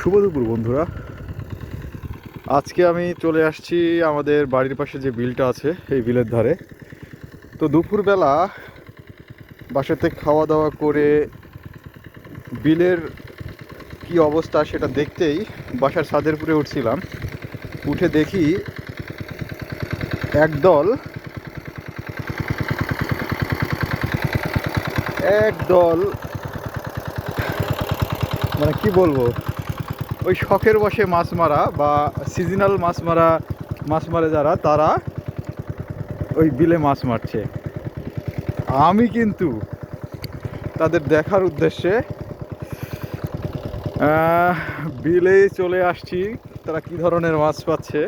শুভ দুপুর, বন্ধুরা। আজকে আমি চলে আসছি আমাদের বাড়ির পাশে যে বিলটা আছে, এই বিলের ধারে। তো দুপুরবেলা বাসাতে খাওয়া দাওয়া করে বিলের কি অবস্থা সেটা দেখতেই বাসার ছাদের উপরে উঠছিলাম। উঠে দেখি একদল একদল মানে কি বলব? ওই শখের বসে মাছ মারা বা সিজনাল মাছ মারা, মাছ মারে যারা, তারা ওই বিলে মাছ মারছে। আমি কিন্তু তাদের দেখার উদ্দেশ্যে বিলে চলে আসছি। তারা কি ধরনের মাছ পাচ্ছে,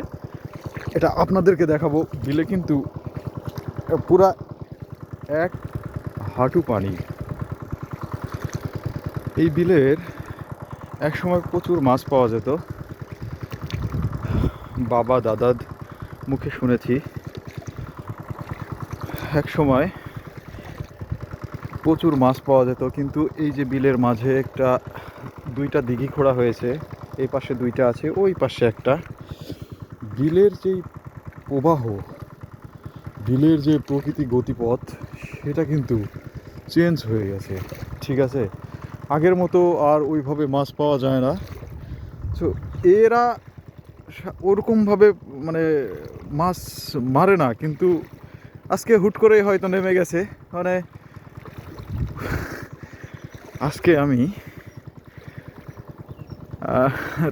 এটা আপনাদেরকে দেখাবো। বিলে কিন্তু পুরা এক হাঁটু পানি। এই বিলের এক সময় প্রচুর মাছ পাওয়া যেত। বাবা দাদার মুখে শুনেছি। এক সময় প্রচুর মাছ পাওয়া যেত, কিন্তু এই যে বিলের মাঝে একটা, দুইটা দিঘি খোঁড়া হয়েছে, এই পাশে দুইটা আছে, ওই পাশে একটা। বিলের যেই প্রবাহ, বিলের যে প্রকৃতি গতিপথ, সেটা কিন্তু চেঞ্জ হয়ে গেছে, ঠিক আছে? আগের মতো আর ওইভাবে মাছ পাওয়া যায় না। তো এরা ওরকমভাবে মানে মাছ মারে না, কিন্তু আজকে হুট করেই হয়তো নেমে গেছে। মানে আজকে আমি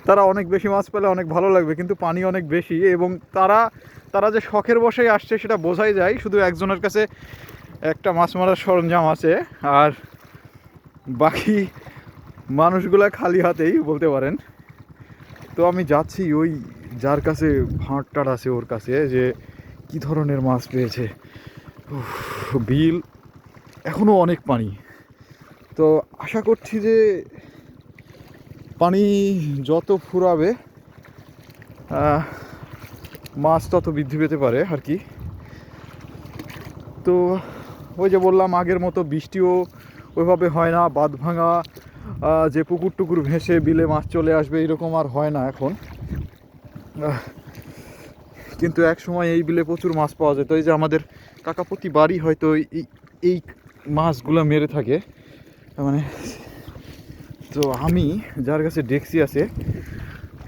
তারা অনেক বেশি মাছ পেলে অনেক ভালো লাগবে, কিন্তু পানি অনেক বেশি এবং তারা তারা যে শখের বসেই আসছে সেটা বোঝাই যায়। শুধু একজনের কাছে একটা মাছ মারার সরঞ্জাম আছে, আর বাকি মানুষগুলা খালি হাতেই বলতে পারেন। তো আমি যাচ্ছি ওই যার কাছে ভাঁটটার আছে ওর কাছে যে কি ধরনের মাছ পেয়েছে। বিল এখনও অনেক পানি। তো আশা করছি যে পানি যত ফুরাবে মাছ তত বৃদ্ধি পেতে পারে আর কি। তো ওই যে বললাম আগের মতো বৃষ্টিও ওইভাবে হয় না, বাঁধ ভাঙা যে পুকুর টুকুর ভেসে বিলে মাছ চলে আসবে এরকম আর হয় না এখন। কিন্তু এক সময় এই বিলে প্রচুর মাছ পাওয়া যেত। এই যে আমাদের কাকাপতি বাড়ি হয়তো এই মাছগুলো মেরে থাকে। মানে তো আমি যার কাছে ডেক্সি আছে,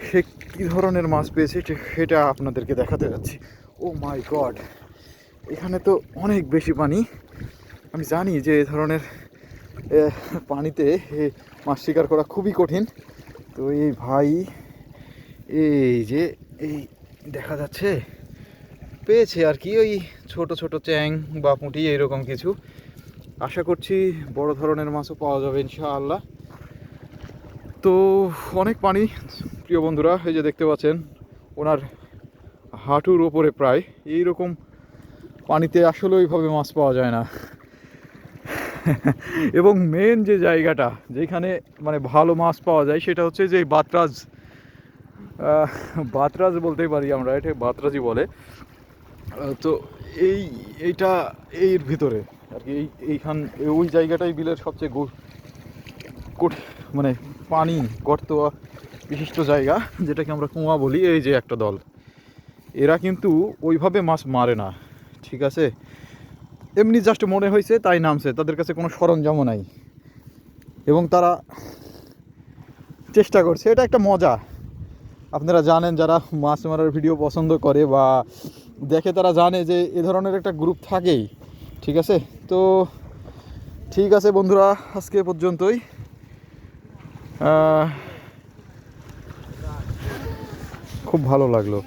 সে কী ধরনের মাছ পেয়েছে সেটা আপনাদেরকে দেখাতে যাচ্ছি। ও মাই গড, এখানে তো অনেক বেশি পানি। আমি জানি যে এ ধরনের পানিতে মাছ শিকার করা খুবই কঠিন। তো এই ভাই, এই যে, এই দেখা যাচ্ছে, পেয়েছে আর কি ওই ছোট ছোট চ্যাং বা পুঁটি এরকম কিছু। আশা করছি বড় ধরনের মাছও পাওয়া যাবে, ইনশাআল্লাহ। তো অনেক পানি, প্রিয় বন্ধুরা, এই যে দেখতে পাচ্ছেন, ওনার হাঁটুর ওপরে প্রায়, এইরকম পানিতে আসলে ওইভাবে মাছ পাওয়া যায় না। এবং মেন যে জায়গাটা, যেখানে মানে ভালো মাছ পাওয়া যায়, সেটা হচ্ছে যে বাতরাজ। বাতরাজ বলতেই পারি আমরা এটা বাতরাজই বলে। তো এই, এইটা, এর ভিতরে আর কি, এই, এইখান, ওই জায়গাটাই বিলের সবচেয়ে মানে পানি গর্ত বিশিষ্ট জায়গা, যেটাকে আমরা কুয়া বলি, এই যে একটা দল। এরা কিন্তু ওইভাবে মাছ মারে না, ঠিক আছে? এমনি জাস্ট মনে হয়েছে, তাই নামছে। তাদের কাছে কোনো সরঞ্জামও নাই। এবং তারা চেষ্টা করছে। এটা একটা মজা। আপনারা জানেন, যারা মাছ মারার ভিডিও পছন্দ করে বা দেখে তারা জানে যে এ ধরনের একটা গ্রুপ থাকেই। ঠিক আছে? তো ঠিক আছে বন্ধুরা, আজকে পর্যন্তই। খুব ভালো লাগল।